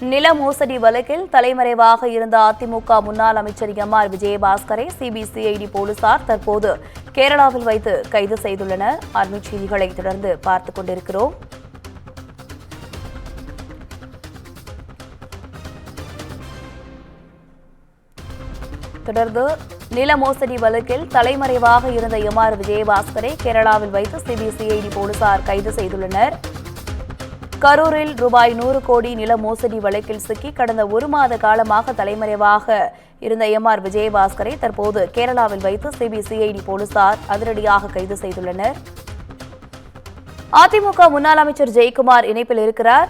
நில மோசடி வழக்கில் தலைமறைவாக இருந்த அதிமுக முன்னாள் அமைச்சர் எம் ஆர் விஜயபாஸ்கரை சிபிசிஐடி போலீசார் தற்போது கேரளாவில் வைத்து கைது செய்துள்ளனர். அண்மைச் செய்திகளை தொடர்ந்து பார்த்துக் கொண்டிருக்கிறோம். தொடர்ந்து நில மோசடி வழக்கில் தலைமறைவாக இருந்த எம் ஆர் விஜயபாஸ்கரை கேரளாவில் வைத்து சிபிசிஐடி போலீசார் கைது செய்துள்ளனர். கரூரில் ரூபாய் நூறு கோடி நில மோசடி வழக்கில் சிக்கி கடந்த ஒரு மாத காலமாக தலைமறைவாக இருந்த எம் ஆர் விஜயபாஸ்கரை தற்போது கேரளாவில் வைத்து சிபிசிஐடி போலீசார் அதிரடியாக கைது செய்துள்ளனர். அதிமுக முன்னாள் அமைச்சர் ஜெயக்குமார் இணைப்பில் இருக்கிறார்.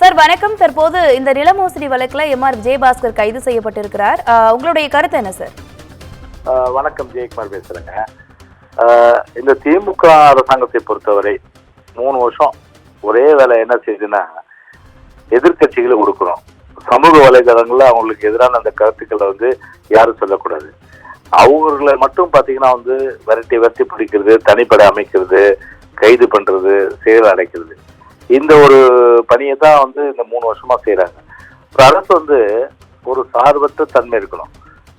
சார் வணக்கம். தற்போது இந்த நில மோசடி வழக்கில் எம் ஆர் விஜயபாஸ்கர் கைது செய்யப்பட்டிருக்கிறார். உங்களுடைய கருத்து என்ன சார்? வணக்கம். ஜெயக்குமார் பேசுறேங்க. இந்த திமுக அரசாங்கத்தை பொறுத்தவரை மூணு வருஷம் ஒரே வேலை என்ன செய்யுதுன்னா எதிர்க்கட்சிகளை கொடுக்குறோம் சமூக வலைதளங்களில் அவங்களுக்கு எதிரான அந்த கருத்துக்களை வந்து யாரும் சொல்லக்கூடாது. அவங்களை மட்டும் பார்த்தீங்கன்னா வந்து விரட்டி விரட்டி பிடிக்கிறது தனிப்படை அமைக்கிறது கைது பண்ணுறது செயல் அடைக்கிறது. இந்த ஒரு பணியை தான் வந்து இந்த மூணு வருஷமாக செய்கிறாங்க ஒரு அரசு வந்து ஒரு சார்பற்ற தன்மை இருக்கணும்.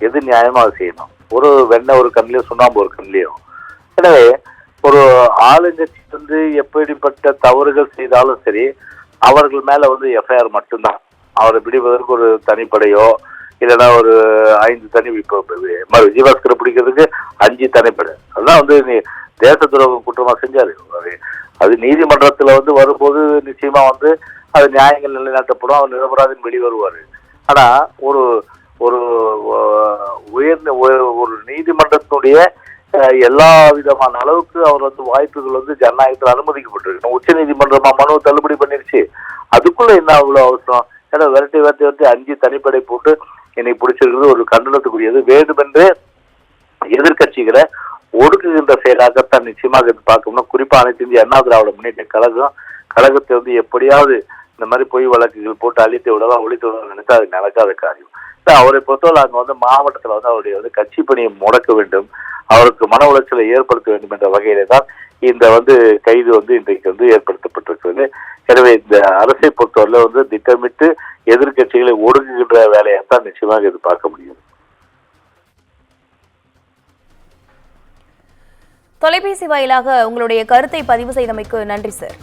எது நியாயமாக செய்யணும். ஒரு வெண்ணெய் ஒரு கண்ணிலையும் சுண்ணாம்பு ஒரு கண்ணிலையும் எனவே ஒரு ஆளுங்கட்சி வந்து எப்படிப்பட்ட தவறுகள் செய்தாலும் சரி அவர்கள் மேல வந்து எஃப்ஐஆர் மட்டும்தான். அவரை பிடிப்பதற்கு ஒரு தனிப்படையோ இல்லைன்னா ஒரு ஐந்து தனி இப்போ ம- விஜயபாஸ்கரை பிடிக்கிறதுக்கு அஞ்சு தனிப்படை. அதெல்லாம் வந்து நீ தேச துரோக குற்றமா செஞ்சாரு. அது- நீதிமன்றத்தில் நீதிமன்றத்துல வந்து வரும்போது நிச்சயமா வந்து அது நியாயங்கள் நிலைநாட்டப்படும். அவர் நிரபராதன் வெளிவருவாரு ஆனா ஒரு ஒரு உயர்ந்த ஒரு நீதிமன்றத்தினுடைய எல்லா விதமான அளவுக்கு அவர் வந்து வாய்ப்புகள் வந்து ஜனநாயகத்தில் அனுமதிக்கப்பட்டிருக்கு. உச்ச நீதிமன்றமா மனு தள்ளுபடி பண்ணிருச்சு. அதுக்குள்ள என்ன அவ்வளவு அவசரம்? ஏன்னா விரட்டி விரட்டி விரட்டி அஞ்சு தனிப்படை போட்டு என்னை பிடிச்சிருக்கிறது ஒரு கண்டனத்துக்குரியது. வேண்டுமென்றே எதிர்க்கட்சிகளை ஒடுக்குகின்ற செயலாகத்தான் நிச்சயமாக இது பார்க்கணும். குறிப்பா அனைத்து இந்திய அண்ணா திராவிட முன்னேற்ற கழகம் கழகத்தை வந்து எப்படியாவது இந்த மாதிரி பொய் வழக்குகள் போட்டு அழித்து விடலாம் ஒழித்து விடலாம் நினைச்சா அது நடக்காத காரியம். அவரை பொறுத்தவரை அங்க வந்து மாவட்டத்துல வந்து அவருடைய வந்து கட்சி பணியை முடக்க வேண்டும் அவருக்கு மன உளைச்சலை ஏற்படுத்த வேண்டும் என்ற வகையிலே தான் இந்த வந்து கைது வந்து இன்றைக்கு வந்து ஏற்படுத்தப்பட்டிருக்கிறது. எனவே இந்த அரசை பொறுத்தவரை வந்து திட்டமிட்டு எதிர்க்கட்சிகளை ஒடுங்குகின்ற வேலையைத்தான் நிச்சயமாக இது பார்க்க முடியும். தொலைபேசி வாயிலாக உங்களுடைய கருத்தை பதிவு செய்தமைக்கு நன்றி சார்.